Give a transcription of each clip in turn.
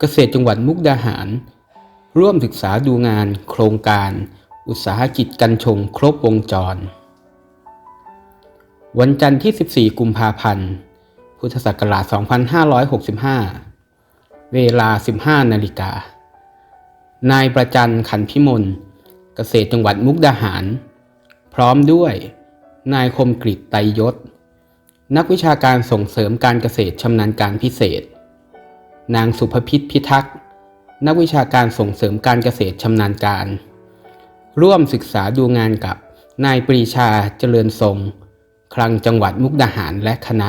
เกษตรจังหวัดมุกดาหาร ร่วมศึกษาดูงานโครงการ อุตสาหกิจกัญชงครบวงจร วันจันทร์ที่ 14 กุมภาพันธ์ พุทธศักราช 2565 เวลา 15 นาฬิกา นายประจันขันพิมล เกษตรจังหวัดมุกดาหาร พร้อมด้วย นายคมกริตไตรยศ นักวิชาการส่งเสริมการเกษตรชำนาญการพิเศษ นางสุภพิษพิทักษ์ นักวิชาการส่งเสริมการเกษตรชำนาญการ ร่วมศึกษาดูงานกับนายปรีชาเจริญทรง คลังจังหวัดมุกดาหารและคณะ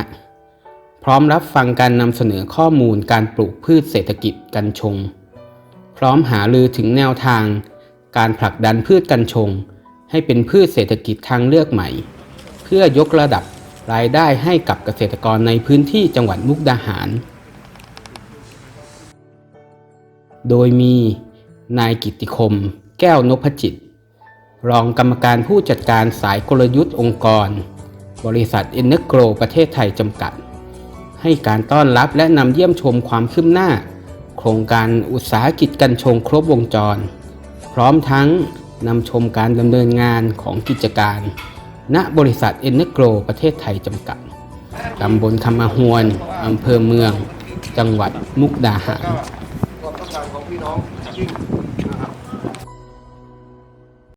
พร้อมรับฟังการนำเสนอข้อมูลการปลูกพืชเศรษฐกิจกัญชง พร้อมหาลือถึงแนวทาง การผลักดันพืชกัญชง ให้เป็นพืชเศรษฐกิจทางเลือกใหม่ พื่อยกระดับรายได้ให้กับเกษตรกรในพื้นที่จังหวัดมุกดาหาร โดยมีนายกิติคม แก้วนพจิต รองกรรมการผู้จัดการสายกลยุทธ์องค์กร บริษัทเอ็นเนโกรประเทศไทยจำกัด ให้การต้อนรับและนำเยี่ยมชมความคืบหน้า โครงการอุตสาหกิจกัญชงครบวงจร พร้อมทั้งนำชมการดำเนินงานของกิจการ ณบริษัทเอ็นเนโกรประเทศไทยจำกัด ตำบลคำมาหวน อำเภอเมือง จังหวัดมุกดาหาร